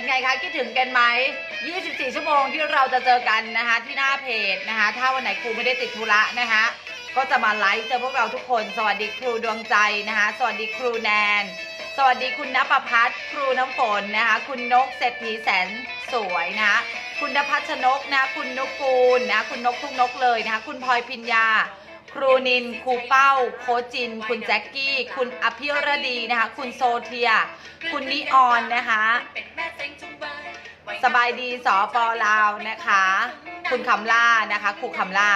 เป็นไงคะคิดถึงกันไหม 24 ชั่วโมงที่เราจะเจอกันนะคะ ที่หน้าเพจนะคะ ถ้าวันไหนครูไม่ได้ติดธุระนะคะ ก็จะมาไลฟ์เจอพวกเราทุกคน สวัสดีครูดวงใจนะคะ สวัสดีครูแนน สวัสดีคุณนภพัฒน์ครูน้ำฝนนะคะ คุณนกเศรษฐีแสนสวยนะคะคุณนภัชนกนะ คุณนกกูลนะ คุณนกทุกนกเลยนะคะ คุณพลอยพิญญา ครูนินครูเป้าโคชจิน คุณแจ็คกี้ คุณอภิรดีนะคะ คุณโซเทีย คุณนิออนนะคะ สบายดีสอปอลาวนะคะ คุณคำล่านะคะครูคำล่า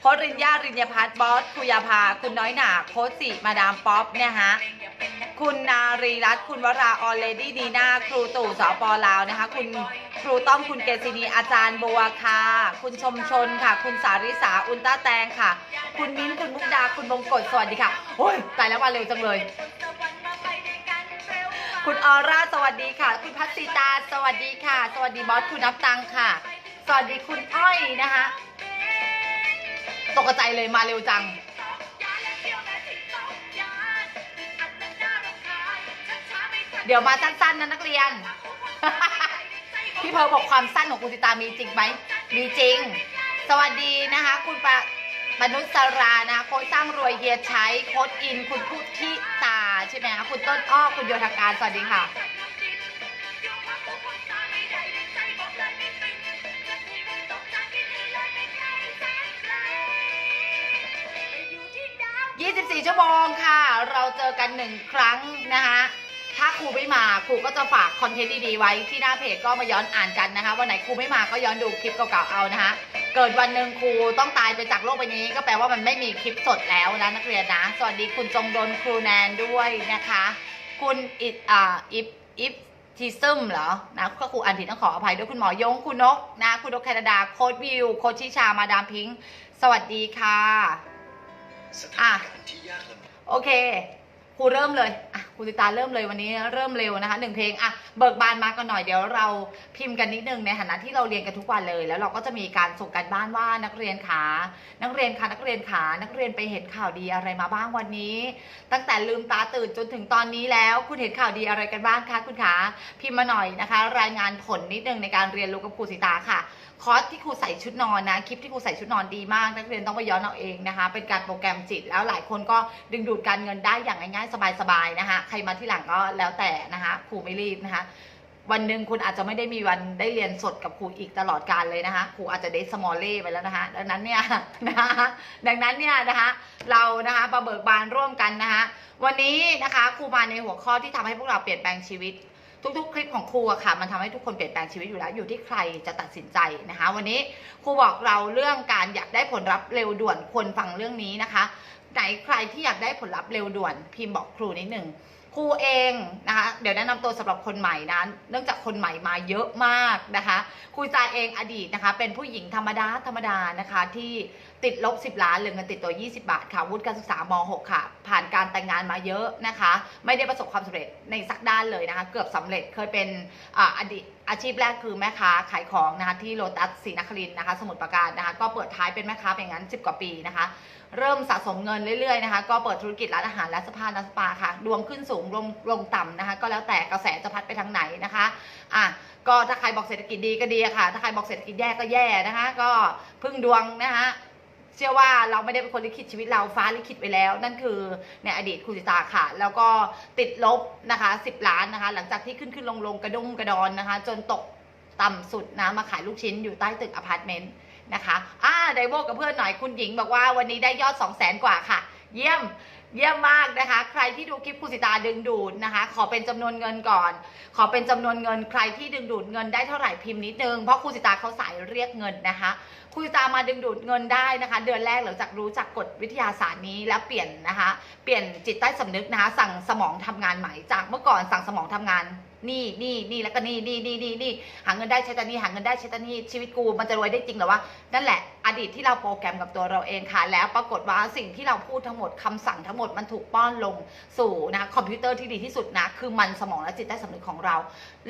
โคชรินยารินยพัฒน์บอสคุยาภา คุณน้อยหนาโคชสิมาดามป๊อปนะคะคุณนารีรัตน์คุณวราออเลดี้ดีนาครูตู่สปลาวนะคะ คุณครูต้อมคุณเกษินีอาจารย์บัวค่ะ คุณชมชนค่ะ คุณสาริสาอุลตาแตงค่ะ คุณมิ้นคุณมุกดาคุณบงกฎสวัสดีค่ะโอ้ยตายแล้วมาเร็วจังเลย คุณออร่าสวัสดีค่ะ คุณพัชสิตาสวัสดีค่ะ สวัสดีบอสคุณนับตังค่ะ สวัสดีคุณอ้อยนะคะ ตกใจเลยมาเร็วจัง เดี๋ยวมาสั้นๆนะนักเรียน พี่เพิร์ลบอกความสั้นของคุณสิตามีจริงไหม มีจริง สวัสดีนะคะ คุณปะมนุษย์สรานะคะโค้ชสร้างรวยเฮียใช้โค้ชอิน คุณพุทธิตาใช่ไหมคะคุณต้นอ้อคุณโยธการสวัสดีค่ะ 24 ชั่วโมงค่ะ เราเจอกันหนึ่งครั้งนะคะ ถ้าครูไม่มาครูก็จะฝากคอนเทนต์ดีๆไว้ที่หน้าเพจก็มาย้อนอ่านกันนะคะวันไหนครูไม่มาก็ย้อนดูคลิปเก่าๆเอานะคะ เกิดวันหนึ่งครูต้องตายไปจากโลกใบนี้ ก็แปลว่ามันไม่มีคลิปสดแล้วนะนักเรียนนะสวัสดีคุณจงดนครูแนนด้วยนะคะ คุณอิดอ่าอิฟอิฟทีซึมเหรอ นะก็ครูอ่านผิดต้องขออภัยด้วยคุณหมอยง คุณนก นะ คุณนกแคนาดา โค้ดวิว โค้ชชิชา มาดามพิงค์ สวัสดีค่ะ อะโอเคครูเริ่มเลยอะ ครูติตาเริ่มเลยวันนี้เริ่มเร็วนะคะหนึ่งเพลงอะเบิกบานมากันหน่อยเดี๋ยวเราพิมพ์กันนิดนึงในฐานะที่เราเรียนกันทุกวันเลย แล้วเราก็จะมีการส่งกันบ้านว่านักเรียนขานักเรียนขานักเรียนขานักเรียนไปเห็นข่าวดีอะไรมาบ้างวันนี้ ตั้งแต่ลืมตาตื่นจนถึงตอนนี้แล้ว คุณเห็นข่าวดีอะไรกันบ้างคะคุณขาพิมพ์มาหน่อยนะคะ รายงานผลนิดนึงในการเรียนรู้กับครูสิตาค่ะคอร์สที่ครูใส่ชุดนอนนะคลิปที่ครูใส่ชุดนอนดีมากนักเรียนต้องไปย้อนเอาเองนะคะ เป็นการโปรแกรมจิตแล้วหลายคนก็ดึงดูดการเงินได้อย่างง่ายๆสบายๆนะคะใครมาที่หลังก็แล้วแต่นะคะครูไม่รีบนะคะวันหนึ่งคุณอาจจะไม่ได้มีวันได้เรียนสดกับครูอีกตลอดการเลยนะคะครูอาจจะเดสมอลเล่ไปแล้วนะคะดังนั้นเนี่ยนะคะดังนั้นเนี่ยนะคะเรานะคะมาเบิกบานร่วมกันนะคะวันนี้นะคะครูมาในหัวข้อที่ทำให้พวกเราเปลี่ยนแปลงชีวิต ทุกๆ คลิปของครูอะค่ะ มันทำให้ทุกคนเปลี่ยนแปลงชีวิตอยู่แล้วอยู่ที่ใครจะตัดสินใจนะคะ วันนี้ครูบอกเราเรื่องการอยากได้ผลลัพธ์เร็วด่วนควรฟังเรื่องนี้นะคะไหนใครที่อยากได้ผลลัพธ์เร็วด่วนพิมพ์บอกครูนิดหนึ่ง ครูเองนะคะเดี๋ยวแนะนำตัวสำหรับคนใหม่นะเนื่องจากคนใหม่มาเยอะมากนะคะครูจาเองอดีตนะคะ เป็นผู้หญิงธรรมดาธรรมดานะคะที่ติดลบ 10 ล้านเหลือเงินติดตัว 20 บาทค่ะวุฒิการศึกษาม6ค่ะ ผ่านการแต่งงานมาเยอะนะคะ ไม่ได้ประสบความสำเร็จในสักด้านเลยนะคะ เกือบสำเร็จเคยเป็นออดีตอาชีพแรกคือแม่ค้าขายของนะคะที่โลตัสศรีนครินนะคะ สมุทรปราการนะคะ ก็เปิดท้ายเป็นแม่ค้าเป็นอย่างนั้น 10 กว่าปีนะคะ เริ่มสะสมเงินเรื่อยๆนะคะ ก็เปิดธุรกิจร้านอาหารและสปาและสปาค่ะ ดวงขึ้นสูงลงลงต่ำนะคะ ก็แล้วแต่กระแสจะพัดไปทางไหนนะคะอะก็ถ้าใครบอกเศรษฐกิจดีก็ดีค่ะ ถ้าใครบอกเศรษฐกิจแย่ก็แย่นะคะ ก็พึ่งดวงนะคะเชื่อว่าเราไม่ได้เป็นคนลิขิตชีวิตเราฟ้าลิขิตไว้แล้ว นั่นคือในอดีตคุณสิตาค่ะ แล้วก็ติดลบนะคะ10 ล้านนะคะ หลังจากที่ขึ้นขึ้นลงลงกระดุมกระดอนนะคะ จนตกต่ำสุดนะมาขายลูกชิ้นอยู่ใต้ตึกอพาร์ตเมนต์นะคะอ่าไดโวกับเพื่อนหน่อยคุณหญิงบอกว่าวันนี้ได้ยอด 2 0 0แสนกว่าค่ะ เยี่ยม เยี่ยมมากนะคะ ใครที่ดูคลิปคุณสิตาดึงดูดนะคะ ขอเป็นจำนวนเงินก่อน ขอเป็นจำนวนเงิน ใครที่ดึงดูดเงินได้เท่าไหร่พิมพ์นิดนึง เพราะคุณสิตาเขาสายเรียกเงินนะคะคุณสิตามาดึงดูดเงินได้นะคะ เดือนแรกหลังจากรู้จักกฎวิทยาศาสตร์นี้แล้วเปลี่ยนนะคะ เปลี่ยนจิตใต้สำนึกนะคะ สั่งสมองทำงานใหม่จากเมื่อก่อนสั่งสมองทำงาน นี่นี่นี่แล้วก็นี่นี่นี่นี่นี่หาเงินได้ใช้ตานี่หาเงินได้ใช้ตานี่ชีวิตกูมันจะรวยได้จริงหรอวะนั่นแหละอดีตที่เราโปรแกรมกับตัวเราเองค่ะ แล้วปรากฏว่าสิ่งที่เราพูดทั้งหมดคำสั่งทั้งหมดมันถูกป้อนลงสู่นะคะคอมพิวเตอร์ที่ดีที่สุดนะคือมันสมองและจิตใต้สำนึกของเรา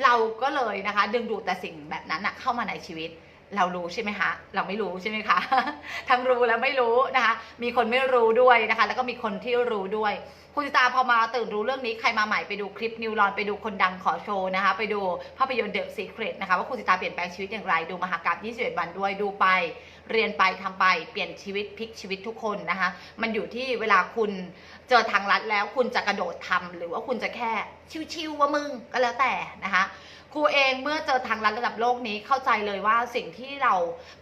เราก็เลยนะคะ ดึงดูดแต่สิ่งแบบนั้นอะเข้ามาในชีวิตเรารู้ใช่ไหมคะ เราไม่รู้ใช่ไหมคะ ทั้งรู้และไม่รู้นะคะ มีคนไม่รู้ด้วยนะคะ แล้วก็มีคนที่รู้ด้วย คุณสิตาพอมาตื่นรู้เรื่องนี้ใครมาใหม่ไปดูคลิปนิวรอนไปดูคนดังขอโชว์นะคะ ไปดูภาพยนตร์เดอะซีเครตนะคะว่าคุณสิตาเปลี่ยนแปลงชีวิตอย่างไร ดูมหากราบ21 วันด้วยดูไป เรียนไปทำไปเปลี่ยนชีวิตพลิกชีวิตทุกคนนะคะ มันอยู่ที่เวลาคุณเจอทางลัดแล้วคุณจะกระโดดทำหรือว่าคุณจะแค่ชิวๆว่ามึงก็แล้วแต่นะคะ ครูเองเมื่อเจอทางลัดระดับโลกนี้เข้าใจเลยว่าสิ่งที่เรา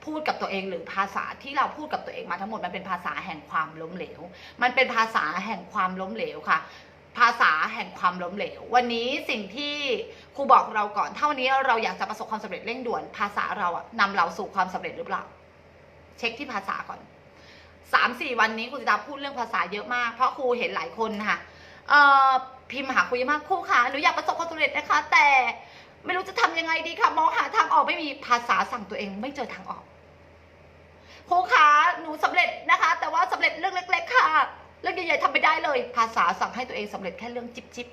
พูดกับตัวเองหรือภาษาที่เราพูดกับตัวเองมาทั้งหมดมันเป็นภาษาแห่งความล้มเหลว มันเป็นภาษาแห่งความล้มเหลวค่ะ ภาษาแห่งความล้มเหลว วันนี้สิ่งที่ครูบอกเราก่อนเท่านี้เราอยากจะประสบความสำเร็จเร่งด่วน ภาษาเราอะนำเราสู่ความสำเร็จหรือเปล่า เช็คที่ภาษาก่อนสามสี่วันนี้ครูจิตาพูดเรื่องภาษาเยอะมาก เพราะครูเห็นหลายคนค่ะพิมพ์หาครูเยอะมากครูคะหนูอยากประสบความสำเร็จนะคะ แต่ ไม่รู้จะทำยังไงดีค่ะ มองหาทางออกไม่มีภาษาสั่งตัวเองไม่เจอทางออกครูคะหนูสำเร็จนะคะ แต่ว่าสำเร็จเรื่องเล็ก ๆ ค่ะ เรื่องใหญ่ๆทำไม่ได้เลย ภาษาสั่งให้ตัวเองสำเร็จแค่เรื่องจิบจิบ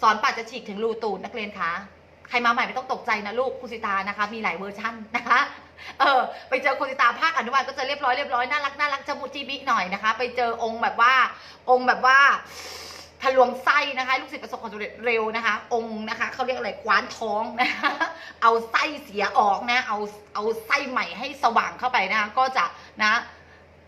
สอนป่าจะฉีกถึงรูตูนนักเรียนคะใครมาใหม่ไม่ต้องตกใจนะลูกคุณสิตานะคะ มีหลายเวอร์ชั่นนะคะ เออ ไปเจอคุณสิตาภาคอนุบาลก็จะเรียบร้อยเรียบร้อยน่ารักน่ารักจมูกจีบิหน่อยนะคะ ไปเจอองค์แบบว่า องค์แบบว่า ทะลวงไส้นะคะลูกศิษย์ประสบความสำเร็จเร็วนะคะ องค์นะคะเขาเรียกอะไรกวานท้องนะคะเอาไส้เสียออกนะเอาเอาไส้ใหม่ให้สว่างเข้าไปนะคะก็จะนะ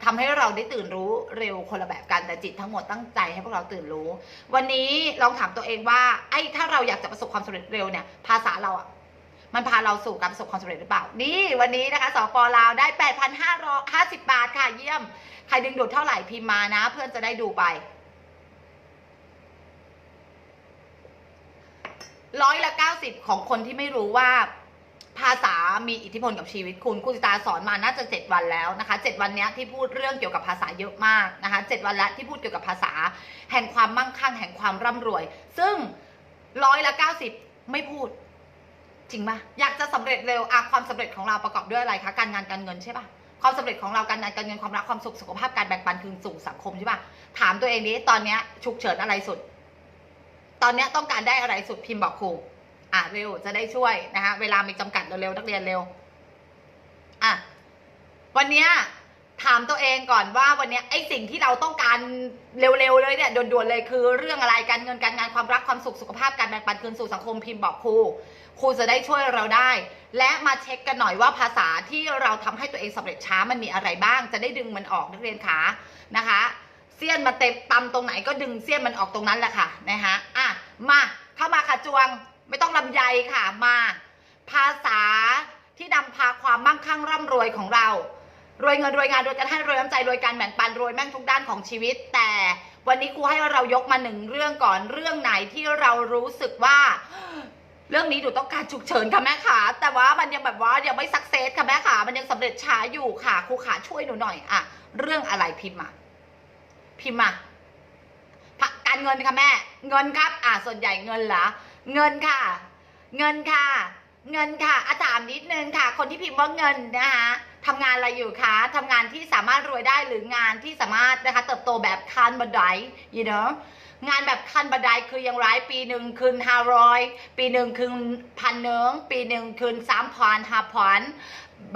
ทำให้เราได้ตื่นรู้เร็วคนละแบบกันแต่จิตทั้งหมดตั้งใจให้พวกเราตื่นรู้ วันนี้ลองถามตัวเองว่าไอ้ถ้าเราอยากจะประสบความสำเร็จเร็วเนี่ยภาษาเราอะมันพาเราสู่การประสบความสำเร็จหรือเปล่า นี่วันนี้นะคะสปลาวได้ 8,550 บาทค่ะเยี่ยม ใครดึงดูดเท่าไหร่พิมพ์มานะ เพื่อนจะได้ดูไป ร้อยละเก้าสิบของคนที่ไม่รู้ว่าภาษามีอิทธิพลกับชีวิตคุณคุณสิตาสอนมาน่าจะเจ็ดวันแล้วนะคะเจ็ดวันนี้ที่พูดเรื่องเกี่ยวกับภาษาเยอะมากนะคะเจ็ดวันล้วที่พูดเกี่ยวกับภาษา แห่งความมั่งคั่งแห่งความร่ำรวย ซึ่งร้อยละเก้าสิบไม่พูด จริงปะอยากจะสำเร็จเร็วอะความสำเร็จของเราประกอบด้วยอะไรคะการงานการเงินใช่ปะความสำเร็จของเราการงานการเงินความรักความสุขสุขภาพการแบ่งปันคืนสู่สังคมใช่ปะถามตัวเองดิตอนนี้ฉุกเฉินอะไรสุด ตอนนี้ต้องการได้อะไรสุดพิมพ์บอกครูอะเร็วจะได้ช่วยนะคะเวลามีจำกัดเร็วๆนักเรียนเร็วอะวันนี้ถามตัวเองก่อนว่าวันนี้ไอ้สิ่งที่เราต้องการเร็วๆเลยเนี่ยด่วนๆเลยคือเรื่องอะไรการเงินการงานความรักความสุขสุขภาพการแบ่งปันคืนสู่สังคมพิมพ์บอกครูครูจะได้ช่วยเราได้ และมาเช็คกันหน่อยว่าภาษาที่เราทำให้ตัวเองสำเร็จช้ามันมีอะไรบ้าง จะได้ดึงมันออกนักเรียนขานะคะ เสี้ยนมาเต็มตำตรงไหนก็ดึงเสี้ยนมันออกตรงนั้นแหละค่ะนะคะอะมาเข้ามาค่ะจวงไม่ต้องลำใยค่ะมา ภาษาที่นำพาความมั่งคั่งร่ำรวยของเรา รวยเงินรวยงานรวยการให้รวยน้ำใจรวยการแบ่งปันรวยแม่งทุกด้านของชีวิต แต่วันนี้ครูให้เรายกมาหนึ่งเรื่องก่อนเรื่องไหนที่เรารู้สึกว่า เรื่องนี้หนูต้องการฉุกเฉินค่ะแม่ขาแต่ว่ามันยังแบบว่ายังไม่สักเซสค่ะแม่ขามันยังสำเร็จช้าอยู่ค่ะครูขาช่วยหนูหน่อยอะเรื่องอะไรพิมพ์มา พิมพ์มาการเงินค่ะแม่ เงินครับ อ่าส่วนใหญ่เงินเหรอเงินค่ะ เงินค่ะ เงินค่ะอาถามนิดนึงค่ะ คนที่พิมพ์ว่าเงินนะคะทำงานอะไรอยู่คะทำงานที่สามารถรวยได้หรืองานที่สามารถนะคะ เติบโตแบบคันบันได you know งานแบบคันบันไดคืออย่างไรปีหนึ่งคืนห้าร้อยปีหนึ่งคืนพันหนึ่งปีหนึ่งคืนสามพันห้าพัน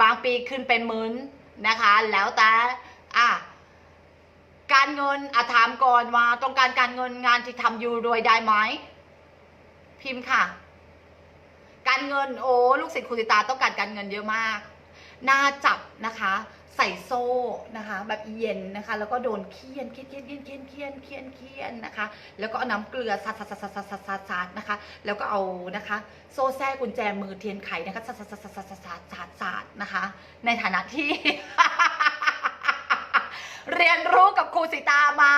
บางปีขึ้นเป็นหมื่นนะคะ แล้วแต่อะ การเงินอาถามก่อนว่าต้องการการเงินงานที่ทำอยู่รวยได้ไหมพิมพ์ค่ะ การเงินโอ้ลูกศิษย์ครูติตาต้องการการเงินเยอะมากน่าจับนะคะ ใส่โซ่นะคะ แบบเย็นนะคะ แล้วก็โดนเคียนเคียนเคียนเคียนเคียนเคียนเคียนเคียนนะคะ แล้วก็เอาน้ำเกลือซัดซัดซัดซัดซัดซัดซัดนะคะ แล้วก็เอานะคะ โซ่แท้กุญแจมือเทียนไขนะคะซัดซัดซัดซัดซัดซัดซัดซัดซัดนะคะ ในฐานะที่ เรียนรู้กับครูสิตามา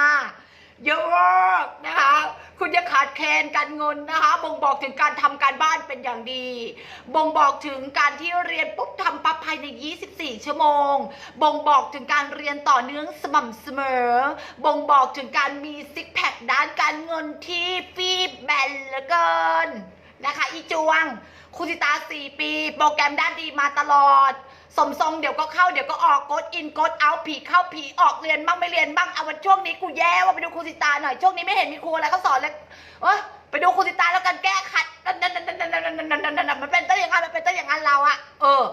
เยอะมากนะคะ คุณจะขาดแคลนการเงินนะคะ บ่งบอกถึงการทำการบ้านเป็นอย่างดี บ่งบอกถึงการที่เรียนปุ๊บทำปั๊บภายใน 24 ชั่วโมง บ่งบอกถึงการเรียนต่อเนื่องสม่ำเสมอ บ่งบอกถึงการมีซิกแพคด้านการเงินที่ฟีบแบนเหลือเกินนะคะ อีจวง คุณสิตา 4 ปี โปรแกรมด้านดีมาตลอด สมทรงเดี๋ยวก็เข้าเดี๋ยวก็ออกกดอินกดเอาผีเข้าผีออกเรียนบ้างไม่เรียนบ้างเอาวันช่วงนี้กูแย่ว่าไปดูครูสิตาหน่อยช่วงนี้ไม่เห็นมีครูอะไรเขาสอนเลยเออไปดูครูสิตาแล้วกันแก้ขัดนั่นนั่นนั่นนั่นนั่นนั่นนั่นมันเป็นต้นอย่างนั้นมันเป็นต้นอย่างนั้นเราอะเออ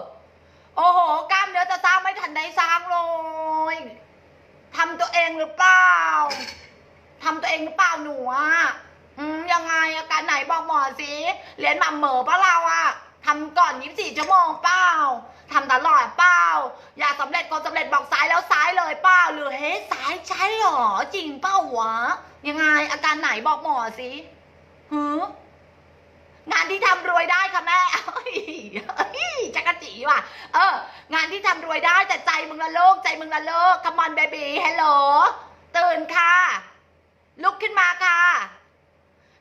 โอ้โหกล้ามเนื้อจะสร้างไม่ทันได้สร้างเลยทำตัวเองหรือเปล่าทำตัวเองหรือเปล่าหนูอะยังไงอาการไหนบอกหมอสิเรียนมาเหม่อปะเราอะทำก่อนยี่ชั่วโมงเปล่า ทำตลอดเปล่าอยากสำเร็จก็สำเร็จบอกซ้ายแล้วซ้ายเลยเปล่าหรือเฮ้ซ้ายใช่หรอจริงเปล่าวะยังไง อาการไหนบอกหมอสิหืองานที่ทำรวยได้ค่ะแม่เฮ้จักรจีว่ะ เออ งานที่ทำรวยได้แต่ใจมึงละโลกใจมึงละโลก come on baby hello ตื่นค่ะ ลุกขึ้นมาค่ะ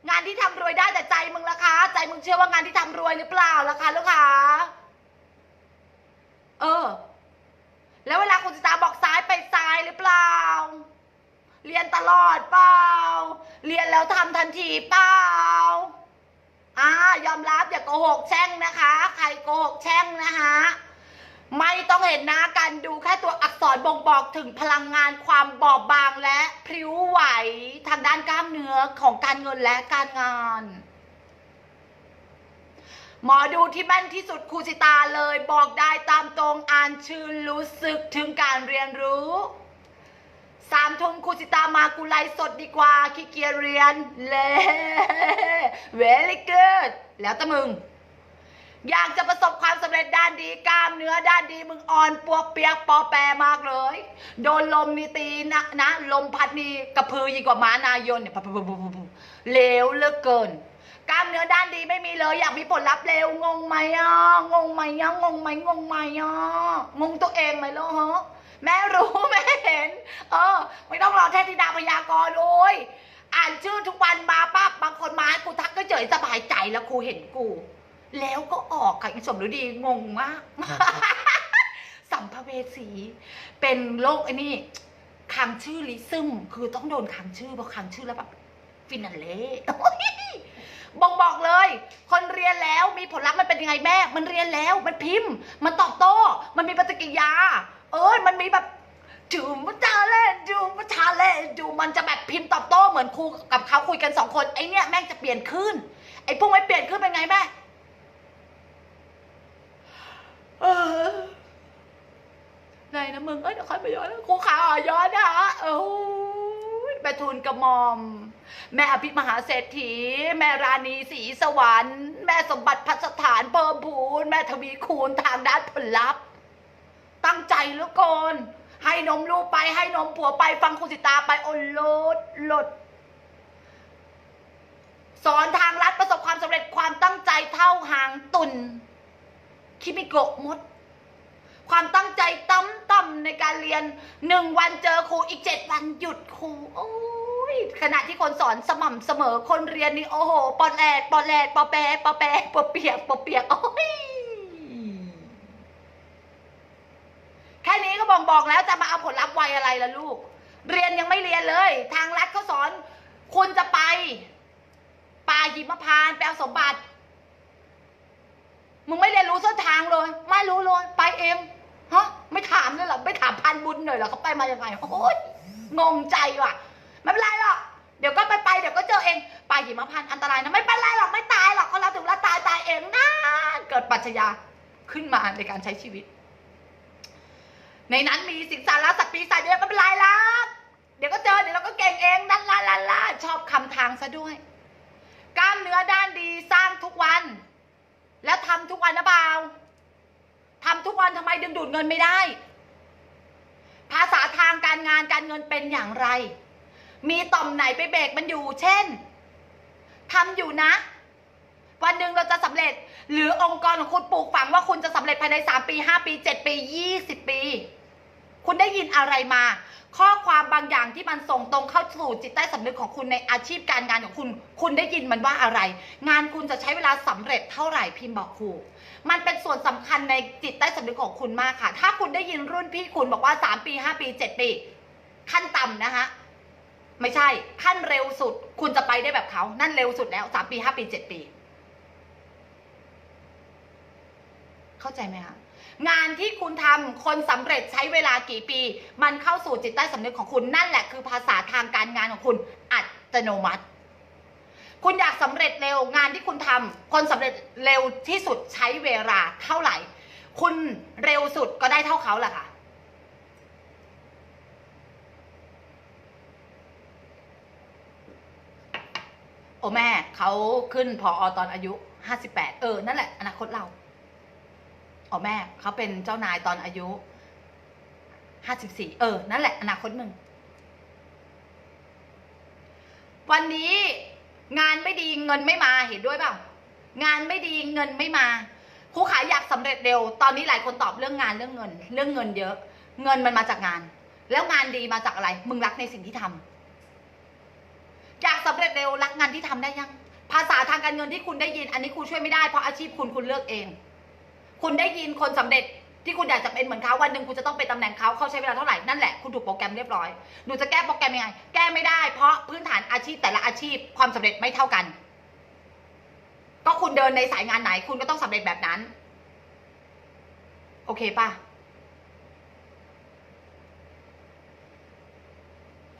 งานที่ทำรวยได้แต่ใจมึงละคะ ใจมึงเชื่อว่างานที่ทำรวยหรือเปล่าล่ะคะลูกค้า เออ แล้วเวลาคุณสตาบอกซ้ายไปซ้ายหรือเปล่า เรียนตลอดเปล่า เรียนแล้วทำทันทีเปล่าอ่ายอมรับอย่าโกหกแช่งนะคะ ใครโกหกแช่งนะคะไม่ต้องเห็นหน้ากันดูแค่ตัวอักษรบ่งบอกถึงพลังงานความบอบบางและพริ้วไหวทางด้านกล้ามเนื้อของการเงินและการงาน หมอดูที่แม่นที่สุดครูสิตาเลย บอกได้ตามตรงอ่านชื่อรู้สึกถึงการเรียนรู้สามทุ่มครูสิตามากูไลสดดีกว่าขี้เกียจเรียนเล่ very good แล้วแต่มึง อยากจะประสบความสำเร็จด้านดีกล้ามเนื้อด้านดีมึงอ่อนปวกเปียกปอแปรมากเลย โดนลมนี่ตีนะนะ ลมพัดนี่กระพือยิ่งกว่าม้านายนเนี่ยเลวเหลือเกิน กล้ามเนื้อด้านดีไม่มีเลย อยากมีผลลัพธ์เร็วงงไหมอะงงไหมอะงงไหมงงไหมอะงงตัวเองไหมล่ะฮะแม่รู้แม่เห็น เออ ไม่ต้องรอเทพธิดาพยากรณ์โอ้ยอ่านชื่อทุกวันมาปั๊บบางคนมากูทักก็เฉยสบายใจแล้วครูเห็นกู แล้วก็ออกค่ะอีสมฤดีงงมากสัมภเวสี เป็นโรคไอ้นี่คังชื่อลิซึมคือต้องโดนคังชื่อเพราะคังชื่อแล้วแบบฟินาเล่ บอกบอกเลย คนเรียนแล้วมีผลลัพธ์มันเป็นยังไงแม่ มันเรียนแล้วมันพิมพ์ มันตอบโต้ มันมีปฏิกิริยา เอ้ยมันมีแบบดูมาทาเล่ดูมาทาเล่ดูมันจะแบบพิมพ์ตอบโต้เหมือนครูกับเขาคุยกันสองคนไอเนี้ยแม่งจะเปลี่ยนขึ้นไอพวกไม่เปลี่ยนขึ้นเป็นไงแม่เออไหนนะมึงเอ้ยเดี๋ยวค่อยไปย้อนครูขาอะย้อนนะเออ แม่ทูลกระหม่อม แม่อภิมหาเศรษฐี แม่ราณีสีสวรรค์ แม่สมบัติพัสถานเพิ่มพูน แม่ทวีคูณทางด้านผลลัพธ์ ตั้งใจหลือกินให้นมลูกไปให้นมผัวไปฟังคุณสิตาไปโอนลดลด สอนทางลัดประสบความสำเร็จความตั้งใจเท่าหางตุนคิมิโกะมด ความตั้งใจตั้มต่ำในการเรียนหนึ่งวันเจอครูอีกเจ็ดวันหยุดครูโอ้ยขณะที่คนสอนสม่ำเสมอคนเรียนนี่โอ้โหปอแลดปอแลดปอแปรปอแปรปอเปียกปอเปียกโอ้ยแค่นี้ก็บอกบอกแล้วจะมาเอาผลลัพธ์ไวอะไรล่ะลูก เรียนยังไม่เรียนเลย ทางรัฐเขาสอน คุณจะไปป่าหิมพานต์ไปเอาสมบัติมึงไม่เรียนรู้เส้นทางเลย ไม่รู้เลย ไปเอง ฮะไม่ถามเลยเหรอไม่ถามพันบุญหน่อยเหรอเขาไปมายังไงโอ้ยงงใจว่ะ ไม่เป็นไรหรอกเดี๋ยวก็ไปไปเดี๋ยวก็เจอเองไปหิมพานอันตรายนะไม่เป็นไรหรอกไม่ตายหรอกก็แล้วถึงแล้วตายตายเองนะเกิดปรัชญาขึ้นมาในการใช้ชีวิต ในนั้นมีสิงสารสัตว์ปีศาจเยอะไม่เป็นไรหรอกเดี๋ยวก็เจอเดี๋ยวเราก็เก่งเองนั่นลาลาลาชอบคำทางซะด้วย กล้ามเนื้อด้านดีสร้างทุกวัน แล้วทำทุกวันนะเปล่า ทำทุกวันทำไมดึงดูดเงินไม่ได้ ภาษาทางการงานการเงินเป็นอย่างไร มีต่อมไหนไปเบรกมันอยู่ เช่นทำอยู่นะ วันหนึ่งเราจะสำเร็จ หรือองค์กรของคุณปลูกฝังว่าคุณจะสำเร็จภายใน3ปี5ปี7ปี20ปี คุณได้ยินอะไรมา ข้อความบางอย่างที่มันส่งตรงเข้าสู่จิตใต้สำนึกของคุณในอาชีพการงานของคุณ คุณได้ยินมันว่าอะไร งานคุณจะใช้เวลาสำเร็จเท่าไหร่พิมพ์บอกครู มันเป็นส่วนสำคัญในจิตใต้สำนึกของคุณมากค่ะ ถ้าคุณได้ยินรุ่นพี่คุณบอกว่า3ปี5ปี7ปี ขั้นต่ำนะคะไม่ใช่ขั้นเร็วสุด คุณจะไปได้แบบเขานั่นเร็วสุดแล้ว3ปี5ปี7ปี เข้าใจไหมคะงานที่คุณทำคนสำเร็จใช้เวลากี่ปี มันเข้าสู่จิตใต้สำนึกของคุณนั่นแหละคือภาษาทางการงานของคุณอัตโนมัติ คุณอยากสำเร็จเร็วงานที่คุณทำคนสำเร็จเร็วที่สุดใช้เวลาเท่าไหร่ คุณเร็วสุดก็ได้เท่าเขาแหละค่ะโอ้แม่เขาขึ้นพออตอนอายุห้าสิบแปดเออ นั่นแหละ อนาคตเราโอ้แม่เขาเป็นเจ้านายตอนอายุห้าสิบสี่เออ นั่นแหละ อนาคตมึง วันนี้ งานไม่ดีเงินไม่มาเห็นด้วยเปล่างานไม่ดีเงินไม่มาครูขายอยากสำเร็จเร็ว ตอนนี้หลายคนตอบเรื่องงานเรื่องเงิน เรื่องเงินเยอะ เงินมันมาจากงาน แล้วงานดีมาจากอะไร มึงรักในสิ่งที่ทำอยากสำเร็จเร็วรักงานที่ทำได้ยัง ภาษาทางการเงินที่คุณได้ยิน อันนี้ครูช่วยไม่ได้เพราะอาชีพคุณคุณเลือกเอง คุณได้ยินคนสำเร็จ ที่คุณอยากจะเป็นเหมือนเขาวันหนึ่งคุณจะต้องเป็นตำแหน่งเขาเขาใช้เวลาเท่าไหร่นั่นแหละคุณถูกโปรแกรมเรียบร้อยหนูจะแก้โปรแกรมยังไง แก้ไม่ได้เพราะพื้นฐานอาชีพแต่ละอาชีพความสำเร็จไม่เท่ากัน ก็คุณเดินในสายงานไหน คุณก็ต้องสำเร็จแบบนั้น โอเคป่ะ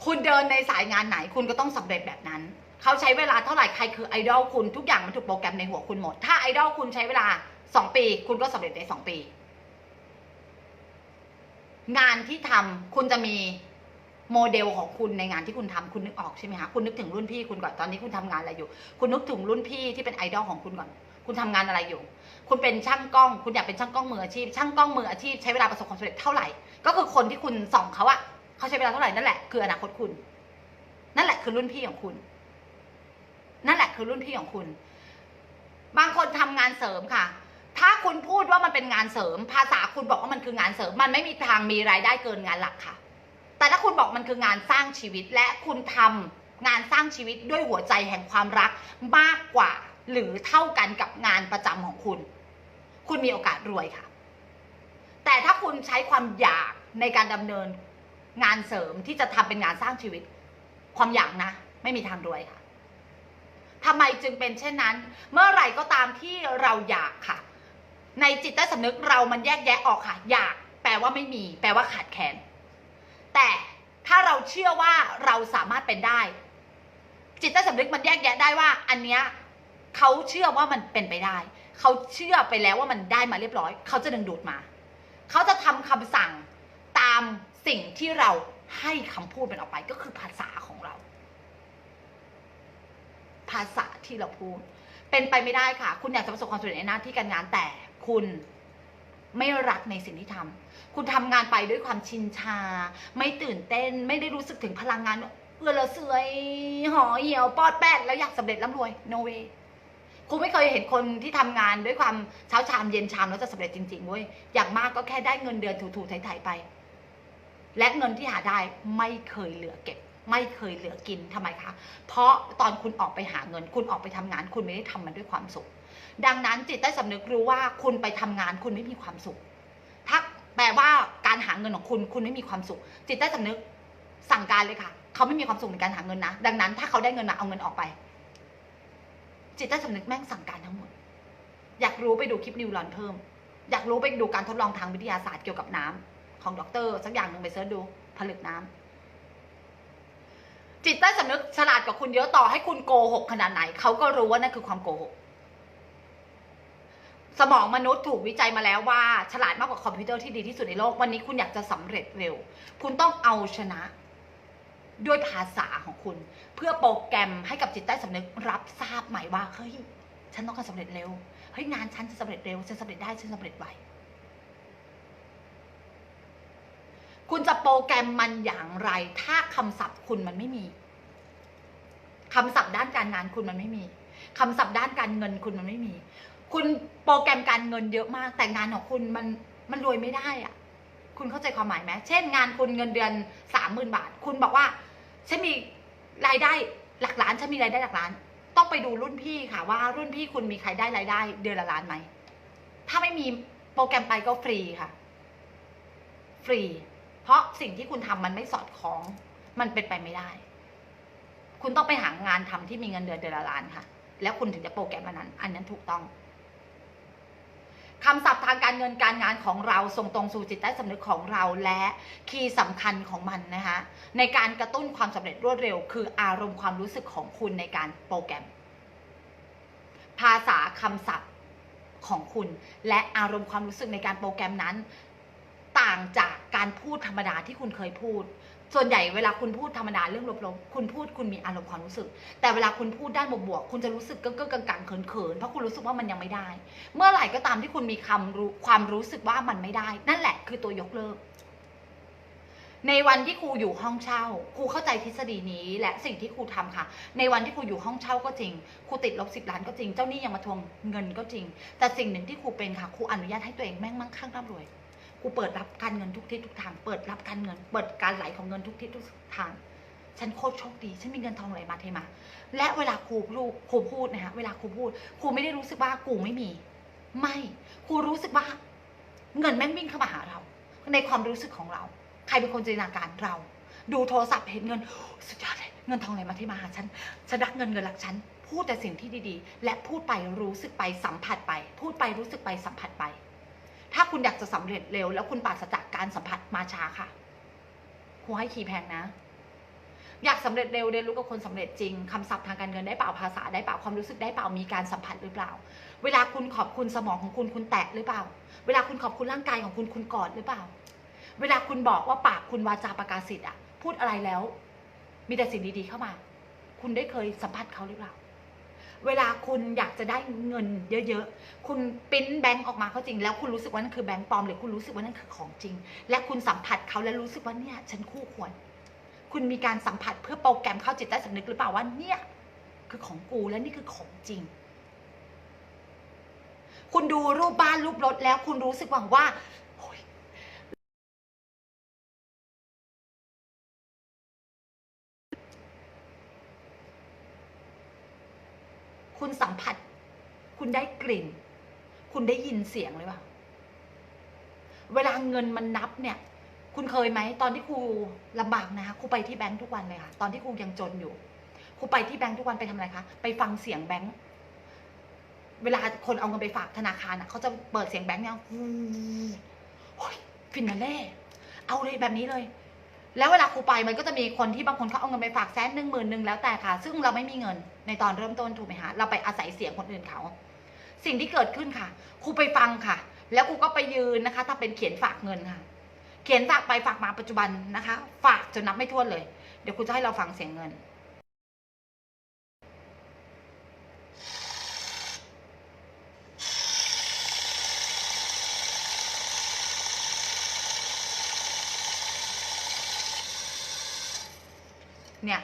คุณเดินในสายงานไหน คุณก็ต้องสำเร็จแบบนั้นเขาใช้เวลาเท่าไหร่ใครคือไอดอลคุณทุกอย่างมันถูกโปรแกรมในหัวคุณหมด ถ้าไอดอลคุณใช้เวลาสองปี คุณก็สำเร็จในสองปี งานที่ทำคุณจะมีโมเดลของคุณในงานที่คุณทำคุณนึกออกใช่ไหมคะคุณนึกถึงรุ่นพี่คุณก่อนตอนนี้คุณทำงานอะไรอยู่ คุณนึกถึงรุ่นพี่ที่เป็นไอดอลของคุณก่อน คุณทำงานอะไรอยู่ คุณเป็นช่างกล้อง คุณอยากเป็นช่างกล้องมืออาชีพ ช่างกล้องมืออาชีพใช้เวลาประสบความสำเร็จเท่าไหร่ ก็คือคนที่คุณส่องเขาอะเขาใช้เวลาเท่าไหร่นั่นแหละคืออนาคตคุณ นั่นแหละคือรุ่นพี่ของคุณ นั่นแหละคือรุ่นพี่ของคุณ บางคนทำงานเสริมค่ะ ถ้าคุณพูดว่ามันเป็นงานเสริม ภาษาคุณบอกว่ามันคืองานเสริม มันไม่มีทางมีรายได้เกินงานหลักค่ะ แต่ถ้าคุณบอกมันคืองานสร้างชีวิตและคุณทำงานสร้างชีวิตด้วยหัวใจแห่งความรักมากกว่าหรือเท่ากันกับงานประจำของคุณ คุณมีโอกาสรวยค่ะ แต่ถ้าคุณใช้ความอยากในการดำเนินงานเสริมที่จะทำเป็นงานสร้างชีวิต ความอยากนะ ไม่มีทางรวยค่ะทำไมจึงเป็นเช่นนั้น เมื่อไหร่ก็ตามที่เราอยากค่ะ ในจิตใต้สำนึกเรามันแยกแยะออกค่ะ อยาก แปลว่าไม่มี แปลว่าขาดแคลนแต่ถ้าเราเชื่อว่าเราสามารถเป็นได้ จิตใต้สำนึกมันแยกแยะได้ว่า อันเนี้ยเขาเชื่อว่ามันเป็นไปได้ เขาเชื่อไปแล้วว่ามันได้มาเรียบร้อย เขาจะดึงดูดมา เขาจะทำคำสั่งตามสิ่งที่เราให้คำพูดมันออกไปก็คือภาษาของเรา ภาษาที่เราพูด เป็นไปไม่ได้ค่ะ คุณอยากจะประสบความสำเร็จในหน้าที่การงานแต่ คุณไม่รักในสิ่งที่ทำคุณทำงานไปด้วยความชินชา ไม่ตื่นเต้น ไม่ได้รู้สึกถึงพลังงานว่าเออเราเสอยห่อเหี่ยวปอดแป้ดแล้วอยากสำเร็จร่ำรวย no way คุณไม่เคยเห็นคนที่ทำงานด้วยความเช้าชามเย็นชามแล้วจะสำเร็จจริงๆเว้ย อย่างมากก็แค่ได้เงินเดือนถูๆไถ่ๆไป และเงินที่หาได้ไม่เคยเหลือเก็บ ไม่เคยเหลือกินทำไมคะ เพราะตอนคุณออกไปหาเงิน คุณออกไปทำงาน คุณไม่ได้ทำมันด้วยความสุข ดังนั้นจิตใต้สำนึกรู้ว่าคุณไปทำงานคุณไม่มีความสุข ถ้าแปลว่าการหาเงินของคุณคุณไม่มีความสุข จิตใต้สำนึกสั่งการเลยค่ะ เขาไม่มีความสุขในการหาเงินนะ ดังนั้นถ้าเขาได้เงินมาเอาเงินออกไป จิตใต้สำนึกแม่งสั่งการทั้งหมด อยากรู้ไปดูคลิปนิวรอนเพิ่ม อยากรู้ไปดูการทดลองทางวิทยาศาสตร์เกี่ยวกับน้ำของด็อกเตอร์สักอย่างหนึ่งไปเสิร์ชดูผลึกน้ำจิตใต้สำนึกฉลาดกว่าคุณเยอะต่อให้คุณโกหกขนาดไหน เขาก็รู้ว่านั่นคือความโกหก สมองมนุษย์ถูกวิจัยมาแล้วว่า ฉลาดมากกว่าคอมพิวเตอร์ที่ดีที่สุดในโลก วันนี้คุณอยากจะสำเร็จเร็ว คุณต้องเอาชนะ ด้วยภาษาของคุณ เพื่อโปรแกรมให้กับจิตใต้สำนึกรับทราบใหม่ว่าเฮ้ยฉันต้องการสำเร็จเร็วเฮ้ยงานฉันจะสำเร็จเร็วฉันสำเร็จได้ฉันสำเร็จไวคุณจะโปรแกรมมันอย่างไร ถ้าคำศัพท์คุณมันไม่มีคำศัพท์ด้านการงานคุณมันไม่มีคำศัพท์ด้านการเงินคุณมันไม่มี คุณโปรแกรมการเงินเยอะมาก แต่งานของคุณมันมันรวยไม่ได้อะคุณเข้าใจความหมายไหมเช่น งานคุณเงินเดือนสามหมื่นบาท คุณบอกว่าฉันมีรายได้หลักล้านฉันมีรายได้หลักล้าน ต้องไปดูรุ่นพี่ค่ะว่ารุ่นพี่คุณมีใครได้รายได้ เดือนละล้านไหมถ้าไม่มีโปรแกรมไปก็ฟรีค่ะ ฟรี เพราะสิ่งที่คุณทำมันไม่สอดคล้อง มันเป็นไปไม่ได้ คุณต้องไปหางานทำที่มีเงินเดือนเดือนละล้านค่ะ แล้วคุณถึงจะโปรแกรมมันนั้น อันนั้นถูกต้อง คำศัพท์ทางการเงินการงานของเราส่งตรงสู่จิตใต้สำนึกของเราและคีย์สำคัญของมันนะคะในการกระตุ้นความสำเร็จรวดเร็ว คืออารมณ์ความรู้สึกของคุณในการโปรแกรม ภาษาคำศัพท์ของคุณ และอารมณ์ความรู้สึกในการโปรแกรมนั้น ต่างจากการพูดธรรมดาที่คุณเคยพูด ส่วนใหญ่เวลาคุณพูดธรรมดาเรื่องลบๆ คุณพูดคุณมีอารมณ์ความรู้สึก แต่เวลาคุณพูดด้านบวกๆ คุณจะรู้สึกเก้อกังๆเขินๆ เพราะคุณรู้สึกว่ามันยังไม่ได้ เมื่อไหร่ก็ตามที่คุณมีคำรู้ความรู้สึกว่ามันไม่ได้ นั่นแหละคือตัวยกเลิก ในวันที่ครูอยู่ห้องเช่า ครูเข้าใจทฤษฎีนี้ และสิ่งที่ครูทำค่ะ ในวันที่ครูอยู่ห้องเช่าก็จริง ครูติดลบสิบล้านก็จริง เจ้าหนี้ยังมาทวงเงินก็จริง แต่สิ่งหนึ่งที่ครูเป็นค่ะ ครูอนุญาตให้ตัวเองแม่งมั่งคั่งร่ำรวย ครูเปิดรับการเงินทุกทิศทุกทาง เปิดรับการเงิน เปิดการไหลของเงินทุกทิศทุกทาง ฉันโคตรโชคดี ฉันมีเงินทองไหลมาเทมา และเวลาครูพูดครูพูดนะคะเวลาครูพูดครูไม่ได้รู้สึกว่ากูไม่มี ไม่ครูรู้สึกว่า เงินแม่งวิ่งเข้ามาหาเรา ในความรู้สึกของเรา ใครเป็นคนจินตนาการเรา ดูโทรศัพท์เห็นเงินสุดยอดเลยเงินทองไหลมาที่มาหาฉันฉันรักเงินเงินรักฉันพูดแต่สิ่งที่ดีๆ และพูดไปรู้สึกไปสัมผัสไป พูดไปรู้สึกไปสัมผัสไป ถ้าคุณอยากจะสำเร็จเร็ว แล้วคุณปราศจากการสัมผัสมาช้าค่ะ ครูให้คีย์แพงนะ อยากสำเร็จเร็วเรียนรู้กับคนสำเร็จจริงคำศัพท์ทางการเงินได้เปล่าภาษาได้เปล่าความรู้สึกได้เปล่ามีการสัมผัสหรือเปล่า เวลาคุณขอบคุณสมองของคุณคุณแตะหรือเปล่า เวลาคุณขอบคุณร่างกายของคุณคุณกอดหรือเปล่า เวลาคุณบอกว่าปากคุณวาจาประกาศสิทธิ์อะพูดอะไรแล้ว มีแต่สิ่งดีๆเข้ามา คุณได้เคยสัมผัสเขาหรือเปล่า เวลาคุณอยากจะได้เงินเยอะๆ คุณปิ้นแบงก์ออกมาเขาจริง แล้วคุณรู้สึกว่านั่นคือแบงก์ปลอมหรือคุณรู้สึกว่านั่นคือของจริง และคุณสัมผัสเขาและรู้สึกว่าเนี่ยฉันคู่ควร คุณมีการสัมผัสเพื่อโปรแกรมเข้าจิตใต้สำนึกหรือเปล่าว่าเนี่ยคือของกูและนี่คือของจริง คุณดูรูปบ้านรูปรถแล้วคุณรู้สึกหวังว่าโอ้ย คุณสัมผัส คุณได้กลิ่น คุณได้ยินเสียงเลยเปล่าเวลาเงินมันนับเนี่ย คุณเคยไหมตอนที่ครูลำบากนะคะครูไปที่แบงค์ทุกวันเลยค่ะ ตอนที่ครูยังจนอยู่ครูไปที่แบงค์ทุกวันไปทำอะไรคะไปฟังเสียงแบงค์เวลาคนเอาเงินไปฝากธนาคารอะเขาจะเปิดเสียงแบงค์เนี่ยฟูโอ้ยฟินาเล่เอาเลยแบบนี้เลย แล้วเวลาครูไปมันก็จะมีคนที่บางคนเขาเอาเงินไปฝากแสนหนึ่งหมื่นหนึ่งแล้วแต่ค่ะ ซึ่งเราไม่มีเงินในตอนเริ่มต้นถูกไหมคะเราไปอาศัยเสียงคนอื่นเขา สิ่งที่เกิดขึ้นค่ะครูไปฟังค่ะ แล้วครูก็ไปยืนนะคะ ถ้าเป็นเขียนฝากเงินค่ะ เขียนฝากไปฝากมาปัจจุบันนะคะ ฝากจนนับไม่ถ้วนเลย เดี๋ยวครูจะให้เราฟังเสียงเงิน เนี่ย